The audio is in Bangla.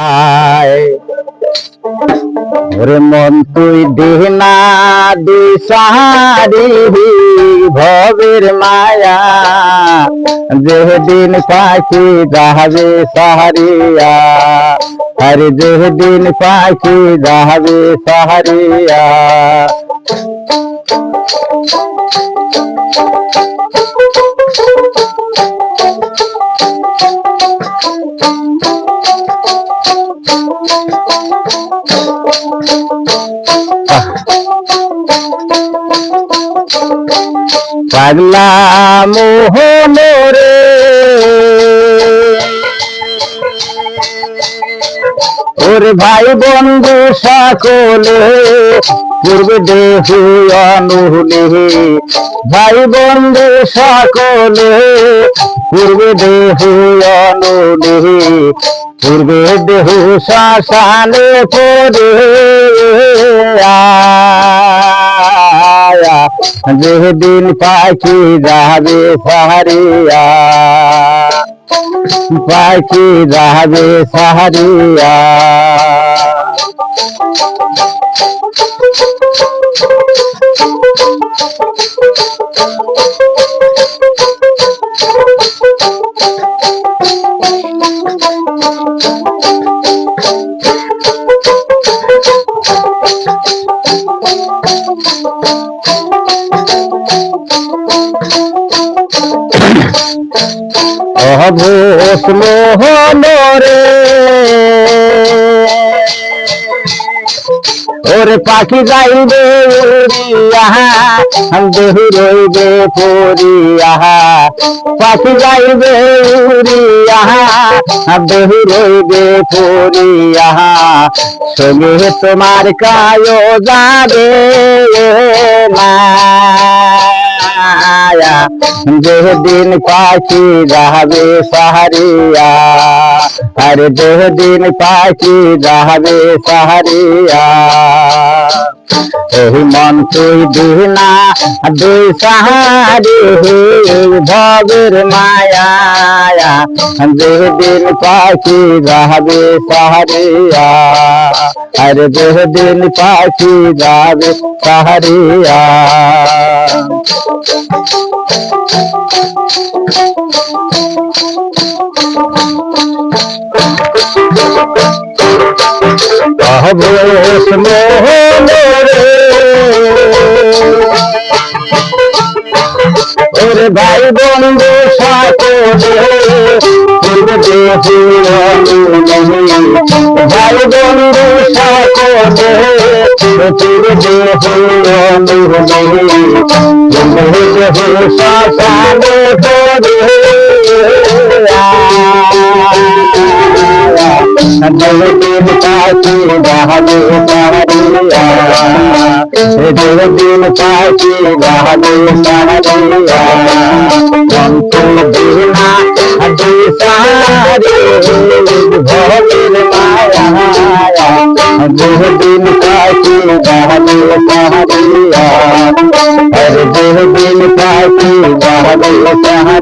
আয়। ওরে মন তুই দিনা দুই সাহারি ভবের মায়া। যেদিন পাখি যাহাবে সাহারিয়া, আরে যেদিন পাখি যাহাবে সাহারিয়া পাগলা মোহন রে। ওরে ভাই বন্ধু সকলে পূর্বে দেহু অনুলে ভাই বন্ধু সকলে পূর্বে দেহু অনুলে পূর্বে দেহু শ্মশানে পড়ে। আয়া যেদিন পাখি যাবে সাহারিয়া পাখি যাবে সাহারিয়া। অভোস মোহন রে। ওরে পাখি যাইবে উড়িয়া, দেহু রইবে পড়িয়া। পাখি যাইবে উড়িয়া, দেহু রইবে পড়িয়া। সঙ্গে তোমার কায় যাবে মায়া যেদিন পাখি যাবে সাহারিয়া আরে যেদিন পাখি যাবে সাহারিয়া এই মন তুই দিনা দুই সাহারি ভবের মায়া যেদিন পাখি যাবে সাহারিয়া আরে যেদিন পাখি যাবে সাহারিয়া অবস মোহন ওরে ভাই বন্ধু সকলে ভাই বন্ধু সকলে তোর দেহ শ্মশানে পড়ে দিন পাখি বাহাদু সাহারিয়া দিন পাখি বাহাদু সাহারিয়া অন্ত দিনা দুই সাহারি ভবের মায়া দিন পাখি বাহাদু সাহারিয়া দিন পাখি বাহাদু সাহারিয়া